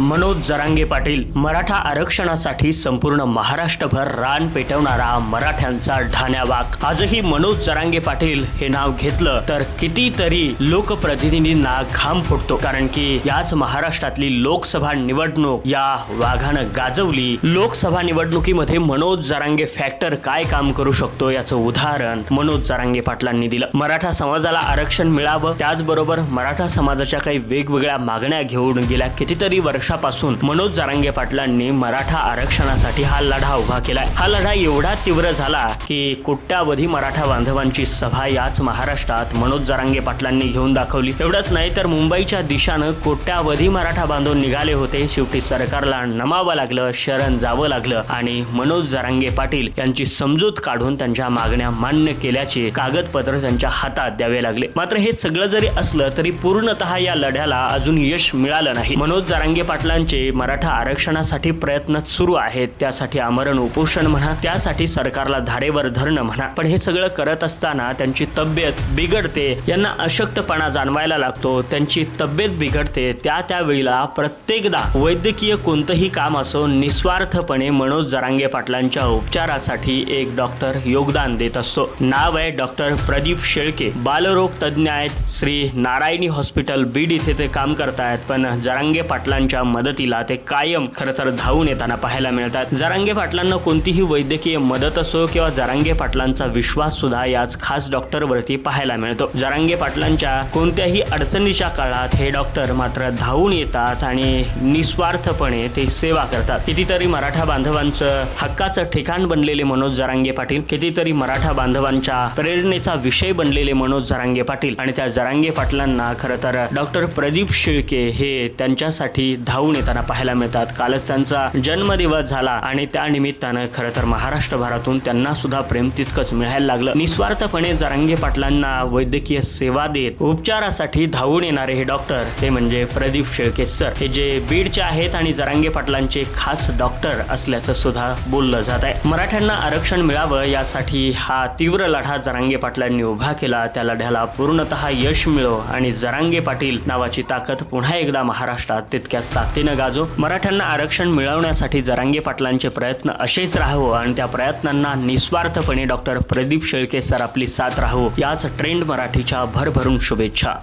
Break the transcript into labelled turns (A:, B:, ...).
A: मनोज जरांगे पाटील मराठा आरक्षणासाठी संपूर्ण महाराष्ट्रभर रान पेटवणारा मराठ्यांचा ढाण्यावाक. आजही मनोज जरांगे पाटील हे नाव घेतलं तर कितीतरी लोकप्रतिनिधींना घाम फुटतो. कारण की याच महाराष्ट्रातली लोकसभा निवडणूक या वाघानं गाजवली. लोकसभा निवडणुकीमध्ये मनोज जरांगे फॅक्टर काय काम करू शकतो याचं उदाहरण मनोज जरांगे पाटलांनी दिलं. मराठा समाजाला आरक्षण मिळावं त्याचबरोबर मराठा समाजाच्या काही वेगवेगळ्या मागण्या घेऊन गेल्या कितीतरी वर्ष वर्षापासून मनोज जारांगे पाटलांनी मराठा आरक्षणासाठी हा लढा उभा केलाय. हा लढा एवढा तीव्र झाला की कोट्यावधी मराठा बांधवांची सभा याच महाराष्ट्रात मनोज जारांगे पाटलांनी घेऊन दाखवली. एवढंच नाही तर मुंबईच्या दिशानं कोट्यावधी मराठा बांधव निघाले होते. शेवटी सरकारला नमावं लागलं शरण जावं लागलं आणि मनोज जारांगे पाटील यांची समजूत काढून त्यांच्या मागण्या मान्य केल्याचे कागदपत्र त्यांच्या हातात द्यावे लागले. मात्र हे सगळं जरी असलं तरी पूर्णतः या लढ्याला अजून यश मिळालं नाही. मनोज जरांगे पाटलांचे मराठा आरक्षणासाठी प्रयत्न सुरू आहेत. त्यासाठी आमरण उपोषण म्हणा त्यासाठी सरकारला धारेवर धरणं म्हणा. पण हे सगळं करत असताना त्यांची तब्येत बिघडते. यांना अशक्तपणा जाणवायला लागतो. त्यांची तब्येत बिघडते. त्या त्या वेळेला प्रत्येकदा वैद्यकीय कोणतंही काम असो निस्वार्थपणे मनोज जरांगे पाटलांच्या उपचारासाठी एक डॉक्टर योगदान देत असतो. नाव आहे डॉक्टर प्रदीप शेळके. बालरोग तज्ज्ञ आहेत श्री नारायणी हॉस्पिटल बीड इथे ते काम करतायत. पण जरांगे पाटलांच्या मदतीला ते कायम खरं तर धावून येताना पाहायला मिळतात. जरांगे पाटलांना कोणतीही वैद्यकीय मदत असो किंवा जरांगे पाटलांचा विश्वास सुद्धा याच खास डॉक्टरवरती पाहायला मिळतो. जरांगे पाटलांच्या कोणत्याही अडचणीच्या काळात हे डॉक्टर मात्र धावून येतात आणि निस्वार्थपणे ते सेवा करतात. कितीतरी मराठा बांधवांचं हक्काचं ठिकाण बनलेले मनोज जरांगे पाटील कितीतरी मराठा बांधवांच्या प्रेरणेचा विषय बनलेले मनोज जरांगे पाटील आणि त्या जरांगे पाटलांना खरं तर डॉक्टर प्रदीप शेळके हे त्यांच्यासाठी धावून येताना पाहायला मिळतात. कालच त्यांचा जन्मदिवस झाला आणि त्या निमित्तानं खरं तर महाराष्ट्रभरातून त्यांना सुद्धा प्रेम तितकंच मिळायला लागलं. निस्वार्थपणे जरांगे पाटलांना वैद्यकीय सेवा देत उपचारासाठी धावून येणारे हे डॉक्टर ते म्हणजे प्रदीप शेळके सर. हे जे बीडचे आहेत आणि जरांगे पाटलांचे खास डॉक्टर असल्याचं सुद्धा बोललं जात आहे. मराठ्यांना आरक्षण मिळावं यासाठी हा तीव्र लढा जरांगे पाटलांनी उभा केला. त्या लढ्याला पूर्णतः यश मिळो आणि जरांगे पाटील नावाची ताकद पुन्हा एकदा महाराष्ट्रात तितक्याच ताकदीनं गाजो. मराठ्यांना आरक्षण मिळवण्यासाठी जरांगे पाटलांचे प्रयत्न असेच राहावं आणि त्या प्रयत्नांना निस्वार्थपणे डॉक्टर प्रदीप शेळके सर आपली साथ राहावं. याच ट्रेंड मराठीच्या भरभरून शुभेच्छा.